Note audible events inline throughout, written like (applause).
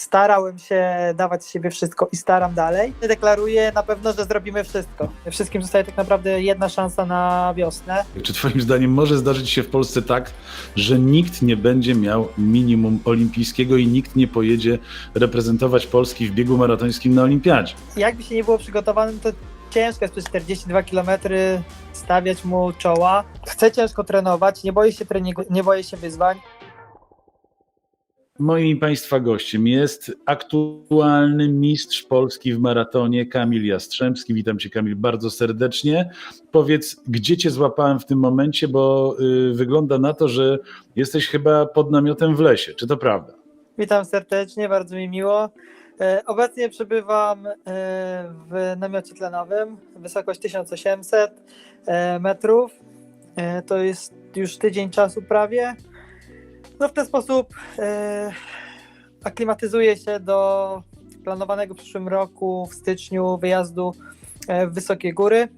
starałem się dawać z siebie wszystko i staram dalej. Deklaruję na pewno, że zrobimy wszystko. Wszystkim zostaje tak naprawdę jedna szansa na wiosnę. Czy Twoim zdaniem może zdarzyć się w Polsce tak, że nikt nie będzie miał minimum olimpijskiego i nikt nie pojedzie reprezentować Polski w biegu maratońskim na Olimpiadzie? Jakby się nie było przygotowanym, to ciężko jest przez 42 km stawiać mu czoła. Chcę ciężko trenować, nie boję się treningu, nie boję się wyzwań. Moim Państwa gościem jest aktualny mistrz Polski w maratonie Kamil Jastrzębski. Witam Cię Kamil bardzo serdecznie. Powiedz, gdzie Cię złapałem w tym momencie, bo y, wygląda na to, że jesteś chyba pod namiotem w lesie. Czy to prawda? Witam serdecznie, bardzo mi miło. E, Obecnie przebywam e, w namiocie tlenowym, wysokość 1800 e, metrów. To jest już tydzień czasu prawie. No w ten sposób e, aklimatyzuję się do planowanego w przyszłym roku w styczniu wyjazdu e, w wysokie góry.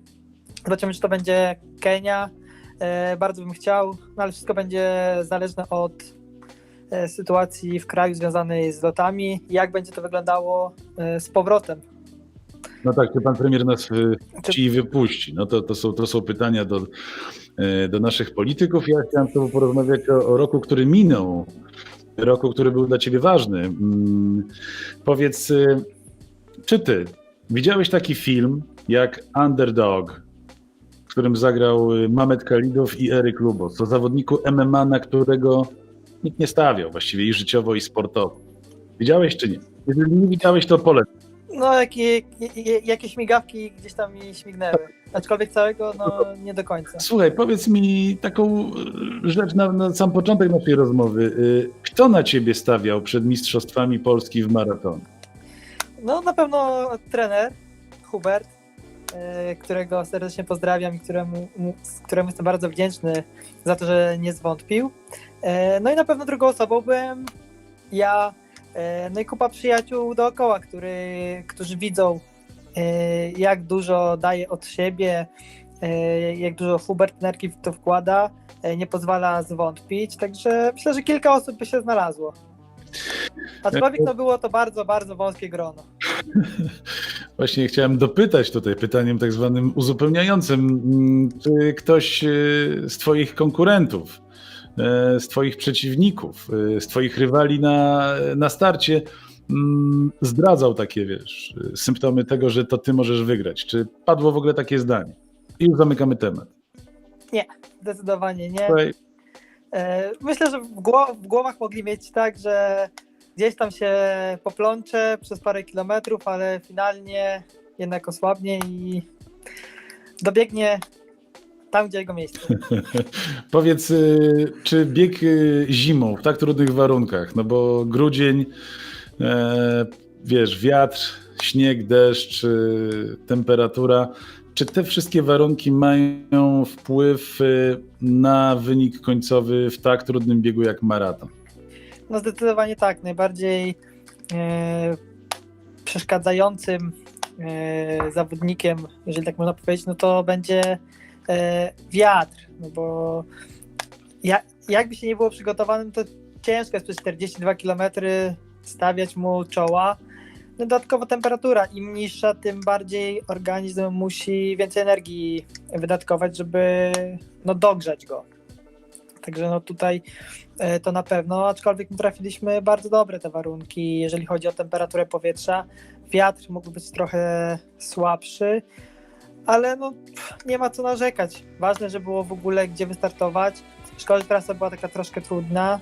Zobaczymy, czy to będzie Kenia. E, Bardzo bym chciał, no ale wszystko będzie zależne od sytuacji w kraju związanej z lotami, jak będzie to wyglądało z powrotem. No tak, czy Pan Premier nas y, Czy- ci wypuści? No to, to, są, to są pytania do, y, do naszych polityków. Ja chciałem z Tobą porozmawiać o, o roku, który minął. Roku, który był dla Ciebie ważny. Mm, Powiedz, y, czy Ty widziałeś taki film jak Underdog, w którym zagrał y, Mamet Kalidow i Eryk Lubos, o zawodniku MMA, na którego nikt nie stawiał właściwie i życiowo, i sportowo. Widziałeś czy nie? Jeżeli nie widziałeś, to polecam. No, jakie, jakie- jakieś migawki gdzieś tam mi śmignęły. Aczkolwiek całego, no nie do końca. Słuchaj, powiedz mi taką y, rzecz na, na sam początek naszej rozmowy. Y, Kto na ciebie stawiał przed Mistrzostwami Polski w maratonie? No na pewno trener Hubert, e, którego serdecznie pozdrawiam i któremu, któremu jestem bardzo wdzięczny za to, że nie zwątpił. E, No i na pewno drugą osobą byłem ja, e, no i kupa przyjaciół dookoła, który, którzy widzą e, jak dużo daje od siebie, e, jak dużo Hubert energii w to wkłada, e, nie pozwala zwątpić, także myślę, że kilka osób by się znalazło. Aczkolwiek to było to bardzo, bardzo wąskie grono. (laughs) Właśnie chciałem dopytać tutaj pytaniem tak zwanym uzupełniającym. Mm, Czy ktoś z twoich konkurentów, z twoich przeciwników, y, z twoich rywali na, na starcie mm, zdradzał takie, wiesz, symptomy tego, że to ty możesz wygrać? Czy padło w ogóle takie zdanie? I już zamykamy temat. Zdecydowanie nie. Słuchaj, E, Myślę, że w, gło- w głowach mogli mieć tak, że gdzieś tam się poplącze przez parę kilometrów, ale finalnie jednak osłabnie i dobiegnie tam, gdzie jego miejsce. (laughs) Powiedz, y, czy bieg y, zimą w tak trudnych warunkach, no bo grudzień, e, wiesz, wiatr, śnieg, deszcz, y, temperatura, czy te wszystkie warunki mają wpływ na wynik końcowy w tak trudnym biegu jak maraton? No zdecydowanie tak. Najbardziej e, przeszkadzającym e, zawodnikiem, jeżeli tak można powiedzieć, no to będzie wiatr. No bo ja, jakby się nie było przygotowanym, to ciężko jest przez 42 km stawiać mu czoła. No dodatkowo temperatura. Im niższa, tym bardziej organizm musi więcej energii wydatkować, żeby no, dogrzać go. Także no tutaj e, to na pewno, aczkolwiek my trafiliśmy bardzo dobre te warunki, jeżeli chodzi o temperaturę powietrza. Wiatr mógł być trochę słabszy, ale no, nie ma co narzekać. Ważne, że było w ogóle gdzie wystartować. Szkoda, że trasa była taka troszkę trudna.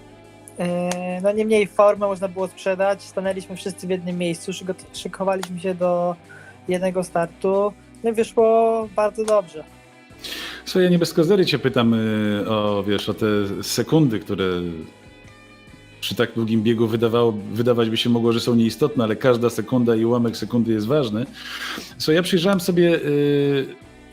E, No niemniej formę można było sprzedać. Stanęliśmy wszyscy w jednym miejscu, szykowaliśmy się do jednego startu. No wyszło bardzo dobrze. Słuchaj, ja nie bez kozery cię pytam y, o, wiesz, o te sekundy, które przy tak długim biegu wydawało, wydawać by się mogło, że są nieistotne, ale każda sekunda i ułamek sekundy jest ważny. Słuchaj, ja przyjrzałem sobie y,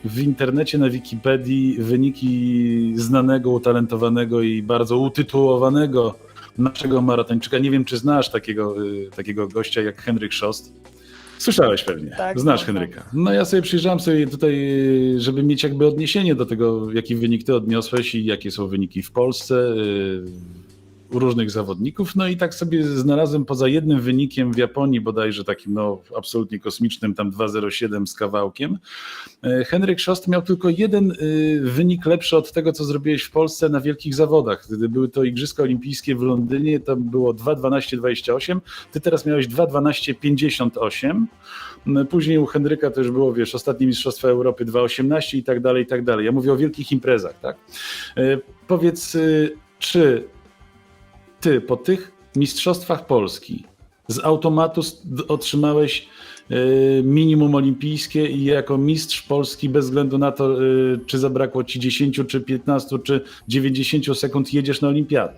w internecie na Wikipedii wyniki znanego, utalentowanego i bardzo utytułowanego naszego maratończyka. Nie wiem, czy znasz takiego, y, takiego gościa jak Henryk Szost. Słyszałeś pewnie. Tak, Znasz znam, Henryka. No ja sobie przyjrzałem sobie tutaj, żeby mieć jakby odniesienie do tego, jaki wynik ty odniosłeś i jakie są wyniki w Polsce, y, u różnych zawodników. No i tak sobie znalazłem poza jednym wynikiem w Japonii, bodajże takim no, absolutnie kosmicznym, tam 2,07 z kawałkiem. e, Henryk Szost miał tylko jeden y, wynik lepszy od tego, co zrobiłeś w Polsce na wielkich zawodach. Gdy były to Igrzyska Olimpijskie w Londynie, to było 2,12,28, ty teraz miałeś 2,12,58. No, Później u Henryka już było, wiesz, ostatnie Mistrzostwa Europy 2,18 i tak dalej, i tak dalej. Ja mówię o wielkich imprezach, tak? E, Powiedz, y, czy ty po tych Mistrzostwach Polski z automatu otrzymałeś y, minimum olimpijskie i jako mistrz Polski bez względu na to, y, czy zabrakło ci 10, czy 15, czy 90 sekund jedziesz na olimpiadę?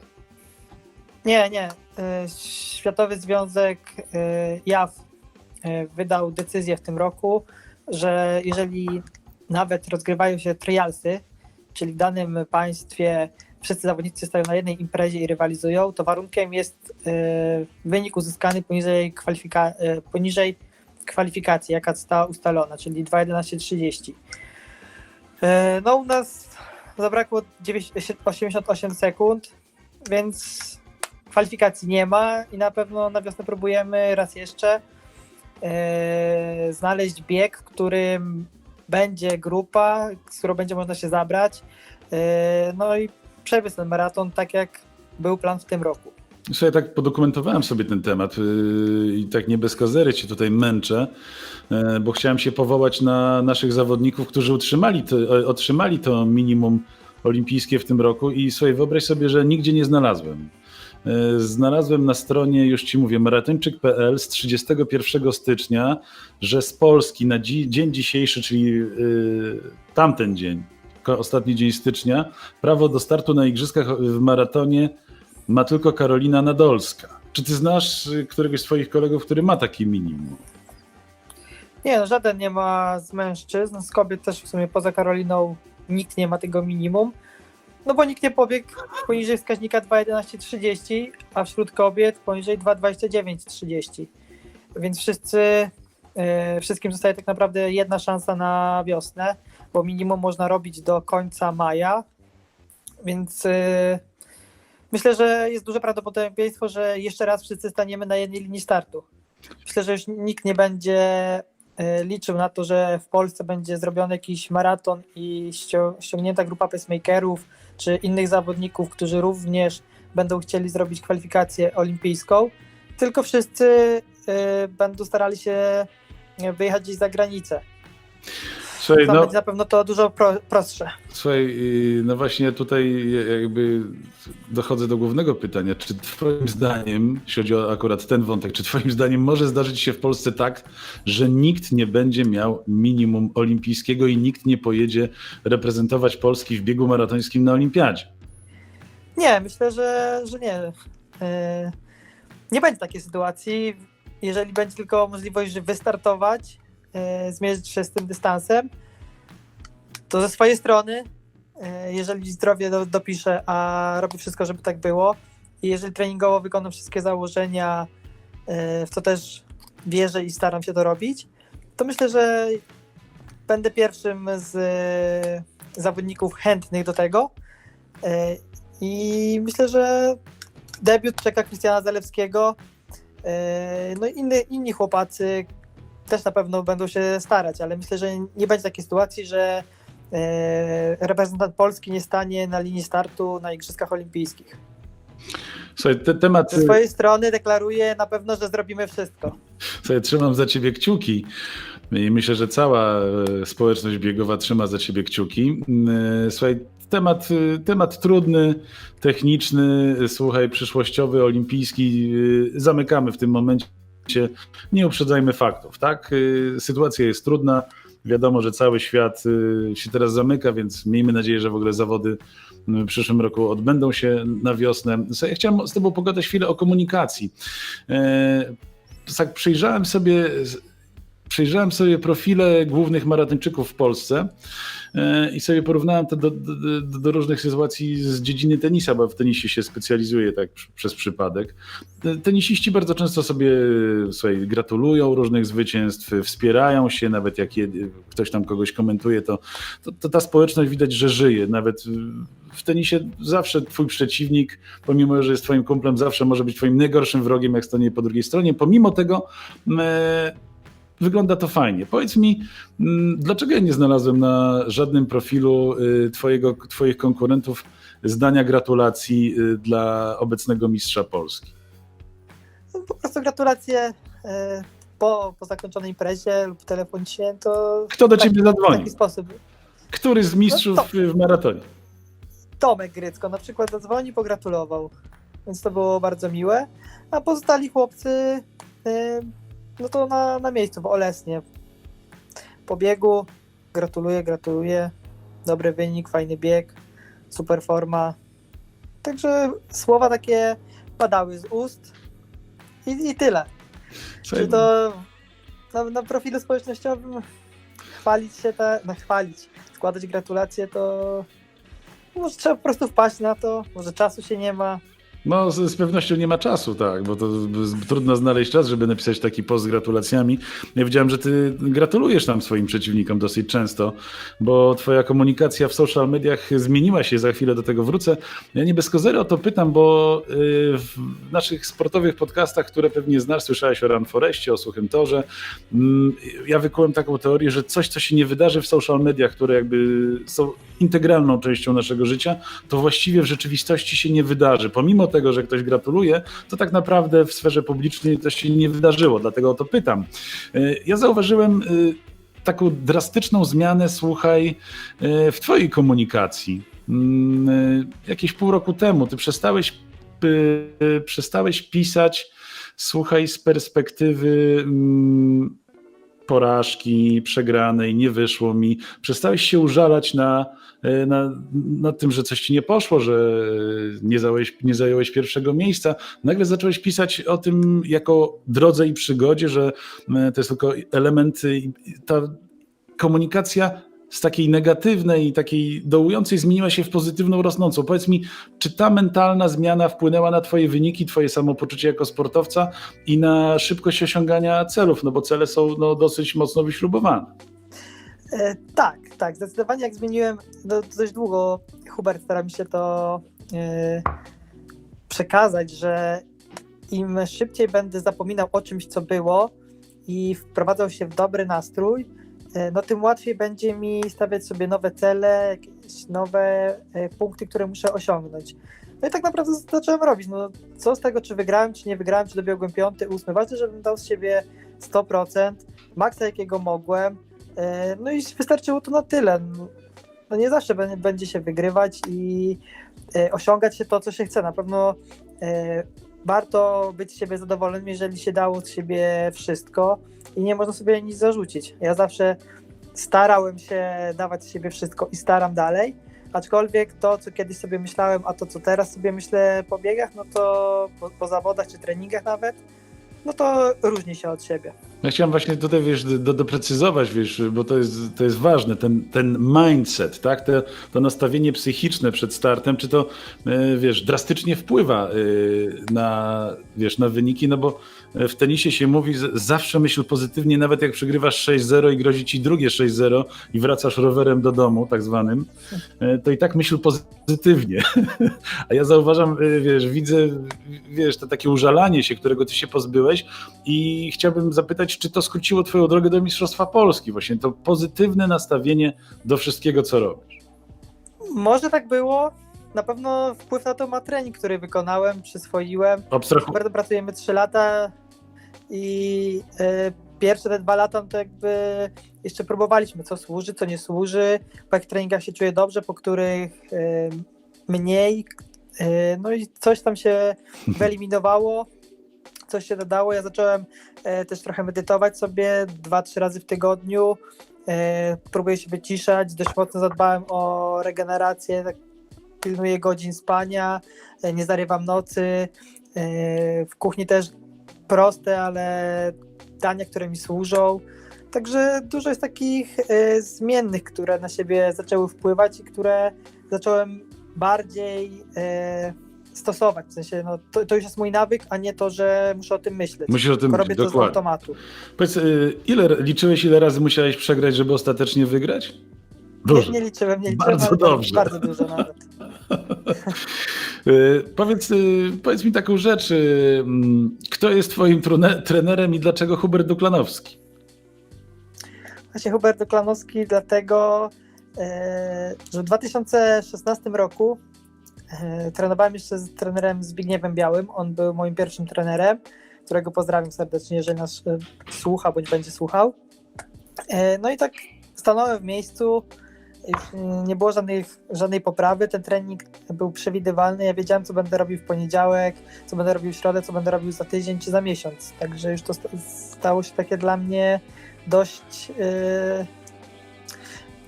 Nie, nie. E, Światowy Związek JAW wydał decyzję w tym roku, że jeżeli nawet rozgrywają się trialsy, czyli w danym państwie wszyscy zawodnicy stoją na jednej imprezie i rywalizują, to warunkiem jest e, wynik uzyskany poniżej, kwalifika- e, poniżej kwalifikacji, jaka została ustalona, czyli 2.11.30. E, No u nas zabrakło 9 88 sekund, więc kwalifikacji nie ma i na pewno na wiosnę próbujemy raz jeszcze znaleźć bieg, w którym będzie grupa, z którą będzie można się zabrać. No i przebiec ten maraton tak jak był plan w tym roku. Słuchaj, tak podokumentowałem sobie ten temat yy, i tak nie bez kozery cię tutaj męczę, yy, bo chciałem się powołać na naszych zawodników, którzy utrzymali to, otrzymali to minimum olimpijskie w tym roku i słuchaj, wyobraź sobie, że nigdzie nie znalazłem. Yy, Znalazłem na stronie, już ci mówię, maratończyk.pl z 31 stycznia, że z Polski na dzi- dzień dzisiejszy, czyli tamten dzień, ostatni dzień stycznia, prawo do startu na igrzyskach w maratonie ma tylko Karolina Nadolska. Czy ty znasz y, któregoś z twoich kolegów, który ma taki minimum? Nie, no, żaden nie ma z mężczyzn, z kobiet też w sumie poza Karoliną nikt nie ma tego minimum. No bo nikt nie pobiegł poniżej wskaźnika 2.11.30, a wśród kobiet poniżej 2.29.30. Więc wszyscy, e, wszystkim zostaje tak naprawdę jedna szansa na wiosnę, bo minimum można robić do końca maja. Więc e, myślę, że jest duże prawdopodobieństwo, że jeszcze raz wszyscy staniemy na jednej linii startu. Myślę, że już nikt nie będzie e, liczył na to, że w Polsce będzie zrobiony jakiś maraton i ścią- ściągnięta grupa pacemakerów czy innych zawodników, którzy również będą chcieli zrobić kwalifikację olimpijską, tylko wszyscy e, będą starali się wyjechać gdzieś za granicę. Słuchaj, no, będzie na pewno to dużo pro, prostsze. słuchaj, no właśnie tutaj jakby dochodzę do głównego pytania. Czy twoim zdaniem, jeśli chodzi o akurat ten wątek, czy twoim zdaniem może zdarzyć się w Polsce tak, że nikt nie będzie miał minimum olimpijskiego i nikt nie pojedzie reprezentować Polski w biegu maratońskim na olimpiadzie? Nie, myślę, że, że nie. E, Nie będzie takiej sytuacji. Jeżeli będzie tylko możliwość, wystartować, zmierzyć się z tym dystansem, to ze swojej strony, e, jeżeli zdrowie do, dopiszę, a robię wszystko, żeby tak było, i jeżeli treningowo wykonam wszystkie założenia, e, w co też wierzę i staram się to robić, to myślę, że będę pierwszym z e, zawodników chętnych do tego. E, i myślę, że debiut czeka Krystiana Zalewskiego. No i inni chłopacy też na pewno będą się starać, ale myślę, że nie będzie takiej sytuacji, że yy, reprezentant Polski nie stanie na linii startu na Igrzyskach Olimpijskich. Słuchaj, te, temat... Ze swojej strony deklaruję na pewno, że zrobimy wszystko. Słuchaj, trzymam za ciebie kciuki i myślę, że cała e, społeczność biegowa trzyma za ciebie kciuki. E, Słuchaj, temat, e, temat trudny, techniczny, e, słuchaj, przyszłościowy, olimpijski. e, Zamykamy w tym momencie. Nie uprzedzajmy faktów, tak? E, Sytuacja jest trudna. Wiadomo, że cały świat e, się teraz zamyka, więc miejmy nadzieję, że w ogóle zawody w przyszłym roku odbędą się na wiosnę. Ja chciałem z Tobą pogadać chwilę o komunikacji. E, tak przyjrzałem sobie, przejrzałem sobie profile głównych maratończyków w Polsce e, i sobie porównałem to do, do, do, różnych sytuacji z dziedziny tenisa, bo w tenisie się specjalizuję tak przez przypadek. Te- Tenisiści bardzo często sobie słuchaj, gratulują różnych zwycięstw, wspierają się, nawet jak je, ktoś tam kogoś komentuje, to, to, to ta społeczność widać, że żyje. Nawet w tenisie zawsze twój przeciwnik, pomimo że jest twoim kumplem, zawsze może być twoim najgorszym wrogiem, jak stanie po drugiej stronie. Pomimo tego e, wygląda to fajnie. Powiedz mi, mm, dlaczego ja nie znalazłem na żadnym profilu y, twojego, twoich konkurentów zdania gratulacji y, dla obecnego mistrza Polski? No, po prostu gratulacje e, po, po zakończonej imprezie lub telefonicznie, to Kto do ciebie w zadzwonił? taki sposób. Który z mistrzów No to- y, w maratonie? Tomek Grycko na przykład zadzwonił, pogratulował, więc to było bardzo miłe, a pozostali chłopcy no to na, na miejscu, w Olesnie. Po biegu gratuluję, gratuluję, dobry wynik, fajny bieg, super forma, także słowa takie padały z ust i, i tyle. Czy to na, na profilu społecznościowym chwalić się, te, no chwalić, składać gratulacje, to może trzeba po prostu wpaść na to, może czasu się nie ma. No, z, z pewnością nie ma czasu, tak, bo to z- trudno znaleźć czas, żeby napisać taki post z gratulacjami. Ja wiedziałem, że ty gratulujesz tam swoim przeciwnikom dosyć często, bo twoja komunikacja w social mediach zmieniła się, za chwilę do tego wrócę. Ja nie bez kozery o to pytam, bo y, w naszych sportowych podcastach, które pewnie znasz, słyszałeś o Run Forestie, o Suchym Torze, mm, ja wykułem taką teorię, że coś, co się nie wydarzy w social mediach, które jakby są integralną częścią naszego życia, to właściwie w rzeczywistości się nie wydarzy. Pomimo tego, że ktoś gratuluje, to tak naprawdę w sferze publicznej to się nie wydarzyło, dlatego o to pytam. Y, Ja zauważyłem y, taką drastyczną zmianę, słuchaj, y, w twojej komunikacji. Mm, Jakieś pół roku temu ty przestałeś, przestałeś pisać, słuchaj, z perspektywy mm, porażki, przegranej, nie wyszło mi. Przestałeś się użalać na, e, na, na tym, że coś ci nie poszło, że nie zająłeś, nie zająłeś pierwszego miejsca. Nagle zacząłeś pisać o tym jako drodze i przygodzie, że e, to jest tylko element, ta komunikacja z takiej negatywnej, takiej dołującej zmieniła się w pozytywną, rosnącą. Powiedz mi, czy ta mentalna zmiana wpłynęła na twoje wyniki, twoje samopoczucie jako sportowca i na szybkość osiągania celów, no bo cele są no, dosyć mocno wyśrubowane. E, tak, tak, zdecydowanie jak zmieniłem, no, dość długo Hubert stara mi się to e, przekazać, że im szybciej będę zapominał o czymś, co było i wprowadzał się w dobry nastrój, e, no tym łatwiej będzie mi stawiać sobie nowe cele, jakieś nowe e, punkty, które muszę osiągnąć. No i tak naprawdę zacząłem robić. No, co z tego, czy wygrałem, czy nie wygrałem, czy dobiegłem piąty, ósmy. Ważne, żebym dał z siebie 100%, maksa jakiego mogłem. E, No i wystarczyło to na tyle. No nie zawsze bę- będzie się wygrywać i e, osiągać się to, co się chce. Na pewno e, warto być z siebie zadowolonym, jeżeli się dało z siebie wszystko i nie można sobie nic zarzucić. Ja zawsze starałem się dawać z siebie wszystko i staram dalej, aczkolwiek to, co kiedyś sobie myślałem, a to, co teraz sobie myślę po biegach, no to po, po zawodach czy treningach nawet, no to różni się od siebie. Ja chciałem właśnie tutaj, wiesz, do, doprecyzować, wiesz, bo to jest, to jest ważne, ten, ten mindset, tak, to, to nastawienie psychiczne przed startem, czy to, e, wiesz, drastycznie wpływa e, na, wiesz, na wyniki, no bo w tenisie się mówi, zawsze myśl pozytywnie, nawet jak przegrywasz 6-0 i grozi ci drugie 6-0 i wracasz rowerem do domu, tak zwanym, e, to i tak myśl pozytywnie. (laughs) A ja zauważam, e, wiesz, widzę, wiesz, to takie użalanie się, którego ty się pozbyłeś i chciałbym zapytać, czy to skróciło twoją drogę do Mistrzostwa Polski, właśnie to pozytywne nastawienie do wszystkiego, co robisz. Może tak było. Na pewno wpływ na to ma trening, który wykonałem, przyswoiłem. Abstrahu- Bardzo pracujemy 3 lata i e, pierwsze te dwa lata to jakby jeszcze próbowaliśmy, co służy, co nie służy. Po jakich treningach się czuję dobrze, po których e, mniej. E, no i coś tam się (laughs) wyeliminowało, coś się dodało. Ja zacząłem e, też trochę medytować sobie dwa, trzy razy w tygodniu. E, próbuję się wyciszać, dość mocno zadbałem o regenerację, tak pilnuję godzin spania, e, nie zarywam nocy. W kuchni też proste, ale dania, które mi służą. Także dużo jest takich zmiennych, które na siebie zaczęły wpływać i które zacząłem bardziej stosować. W sensie, no, to, to już jest mój nawyk, a nie to, że muszę o tym myśleć. Musisz o tym Tylko robię to z dokładnie. automatu. Powiedz, y, ile liczyłeś, ile razy musiałeś przegrać, żeby ostatecznie wygrać? Dużo. Nie, nie liczyłem, nie liczyłem, Bardzo ale dobrze. bardzo dużo nawet. (laughs) Y, Powiedz, y, powiedz mi taką rzecz. y, mm, Kto jest twoim trune- trenerem i dlaczego Hubert Duklanowski? Właśnie Hubert Doklanowski dlatego, e, że w 2016 roku trenowałem jeszcze z trenerem Zbigniewem Białym. On był moim pierwszym trenerem, którego pozdrawiam serdecznie, jeżeli nas e, słucha bądź będzie słuchał. E, no i tak stanąłem w miejscu, nie było żadnej, żadnej poprawy, ten trening był przewidywalny, ja wiedziałem co będę robił w poniedziałek, co będę robił w środę, co będę robił za tydzień czy za miesiąc, także już to sta- stało się takie dla mnie dość yy,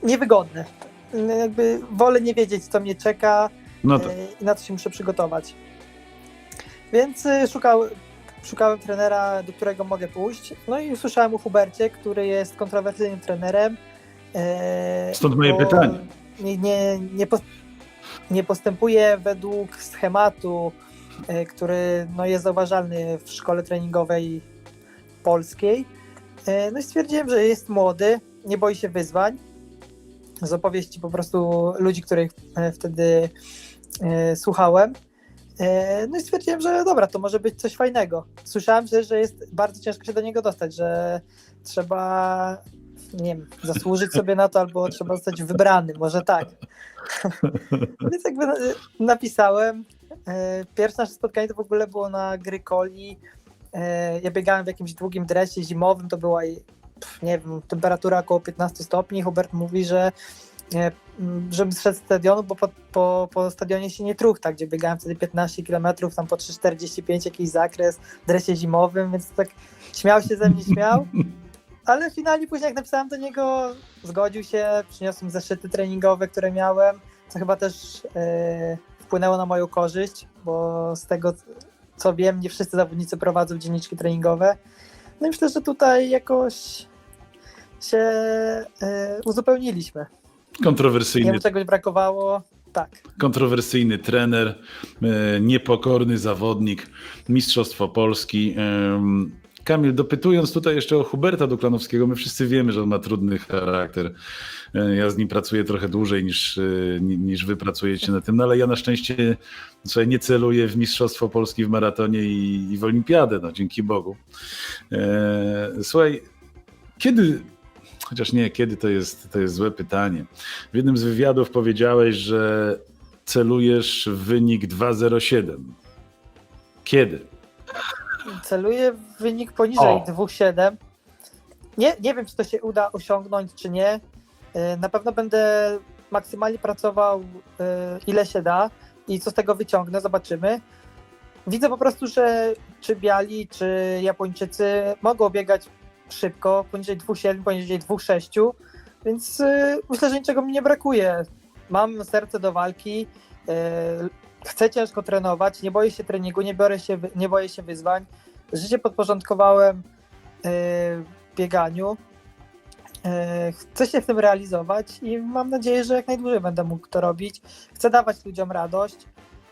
niewygodne. Jakby wolę nie wiedzieć, co mnie czeka No to, yy, i na co się muszę przygotować. Więc yy, szukał, szukałem trenera, do którego mogę pójść. No i usłyszałem o Hubercie, który jest kontrowersyjnym trenerem. yy, Stąd moje pytanie. Nie, nie, nie, nie postępuje według schematu, yy, który no, jest zauważalny w szkole treningowej polskiej. E, No i stwierdziłem, że jest młody, nie boi się wyzwań. Z opowieści po prostu ludzi, których e, wtedy e, słuchałem. E, No i stwierdziłem, że dobra, to może być coś fajnego. Słyszałem, że, że jest bardzo ciężko się do niego dostać, że trzeba, nie wiem, zasłużyć sobie na to, albo trzeba zostać wybrany, może tak. (laughs) Więc jakby e, napisałem. E, Pierwsze nasze spotkanie to w ogóle było na Grykoli. E, Ja biegałem w jakimś długim dresie zimowym, to była, nie wiem, temperatura około 15 stopni. Hubert mówi, że zszedł z stadionu, bo po, po, po stadionie się nie truchta, gdzie biegałem wtedy 15 km, tam po 3,45 jakiś zakres w dresie zimowym, więc tak śmiał się ze mnie, śmiał. (laughs) Ale finalnie później jak napisałem do niego, zgodził się, przyniosłem zeszyty treningowe, które miałem, co chyba też e, wpłynęło na moją korzyść, bo z tego co wiem, nie wszyscy zawodnicy prowadzą dzienniczki treningowe. No i myślę, że tutaj jakoś się e, uzupełniliśmy. Kontrowersyjny, Jemu czegoś brakowało, tak. kontrowersyjny trener, e, niepokorny zawodnik, Mistrzostwo Polski. Kamil, dopytując tutaj jeszcze o Huberta Duklanowskiego, my wszyscy wiemy, że on ma trudny charakter. E, Ja z nim pracuję trochę dłużej niż, e, ni- niż wy pracujecie na tym, no ale ja na szczęście słuchaj, nie celuję w Mistrzostwo Polski w maratonie i, i w Olimpiadę, no dzięki Bogu. Słuchaj, kiedy, chociaż nie, kiedy to jest, to jest złe pytanie. W jednym z wywiadów powiedziałeś, że celujesz w wynik 2.07. Kiedy? Celuję w wynik poniżej O. 2,7. Nie, nie wiem, czy to się uda osiągnąć, czy nie. E, Na pewno będę maksymalnie pracował e, ile się da i co z tego wyciągnę, zobaczymy. Widzę po prostu, że czy biali, czy Japończycy mogą biegać szybko, poniżej 2,7, poniżej 2,6, więc e, myślę, że niczego mi nie brakuje. Mam serce do walki, e, chcę ciężko trenować, nie boję się treningu, nie, biorę się, nie boję się wyzwań. Życie podporządkowałem e, bieganiu. E, chcę się w tym realizować i mam nadzieję, że jak najdłużej będę mógł to robić. Chcę dawać ludziom radość.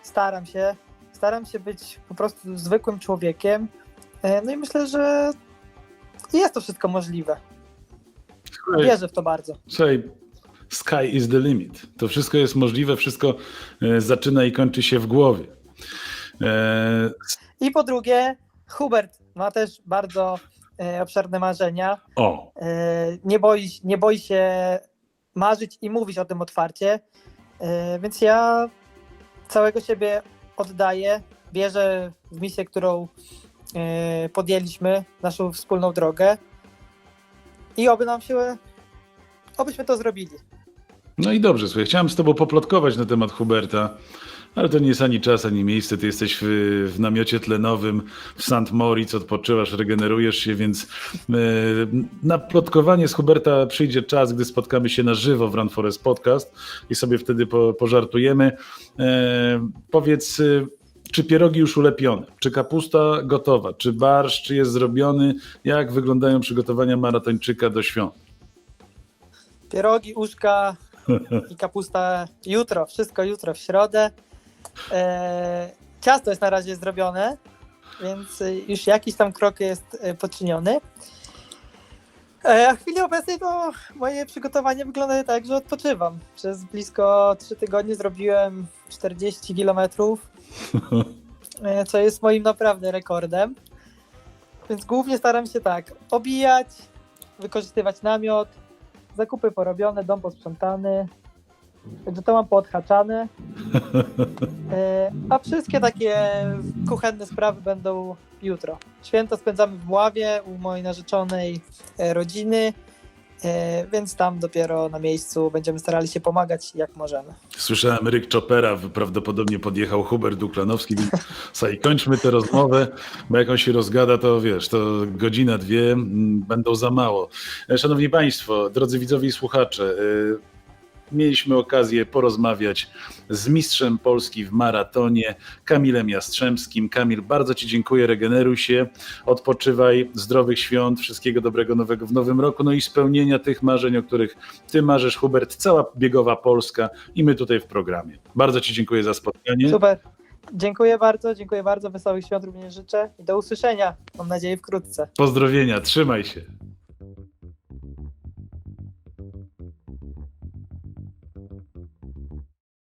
Staram się. Staram się być po prostu zwykłym człowiekiem. E, no i myślę, że jest to wszystko możliwe. Słuchaj, Wierzę w to bardzo. Słuchaj, sky is the limit. To wszystko jest możliwe, wszystko e, zaczyna i kończy się w głowie. E, I po drugie, Hubert ma też bardzo e, obszerne marzenia. o, E, nie boi, nie boi się marzyć i mówić o tym otwarcie, więc ja całego siebie oddaję, wierzę w misję, którą podjęliśmy, naszą wspólną drogę i oby nam się, obyśmy to zrobili. no i dobrze, słuchaj, chciałem z tobą poplotkować na temat Huberta, ale to nie jest ani czas, ani miejsce. Ty jesteś w, w namiocie tlenowym w St. Moritz, odpoczywasz, regenerujesz się, więc e, na plotkowanie z Huberta przyjdzie czas, gdy spotkamy się na żywo w Run Forest Podcast i sobie wtedy po, pożartujemy. E, powiedz, e, Czy pierogi już ulepione? Czy kapusta gotowa? Czy barszcz czy jest zrobiony? Jak wyglądają przygotowania maratończyka do świąt? Pierogi, uszka i kapusta jutro, wszystko jutro w środę. E, ciasto jest na razie zrobione, więc już jakiś tam krok jest e, poczyniony. E, a w chwili obecnej to moje przygotowanie wygląda tak, że odpoczywam. Przez blisko 3 tygodnie zrobiłem 40 kilometrów, co jest moim naprawdę rekordem. Więc głównie staram się tak, obijać, wykorzystywać namiot, zakupy porobione, dom posprzątany, także to mam poodhaczane. E, A wszystkie takie kuchenne sprawy będą jutro. Święto spędzamy w Mławie u mojej narzeczonej e, rodziny, e, więc tam dopiero na miejscu będziemy starali się pomagać jak możemy. Słyszałem Ryk Chopera, prawdopodobnie podjechał Hubert Duklanowski, więc (laughs) słuchaj, kończmy tę rozmowę, bo jak on się rozgada, to wiesz, to godzina, dwie mm, będą za mało. E, Szanowni Państwo, drodzy widzowie i słuchacze, y, mieliśmy okazję porozmawiać z mistrzem Polski w maratonie, Kamilem Jastrzębskim. Kamil, bardzo Ci dziękuję, regeneruj się, odpoczywaj, zdrowych świąt, wszystkiego dobrego nowego w nowym roku, no i spełnienia tych marzeń, o których Ty marzysz, Hubert, cała biegowa Polska i my tutaj w programie. Bardzo Ci dziękuję za spotkanie. Super. Dziękuję bardzo, dziękuję bardzo. Wesołych świąt również życzę i do usłyszenia. Mam nadzieję wkrótce. Pozdrowienia, trzymaj się.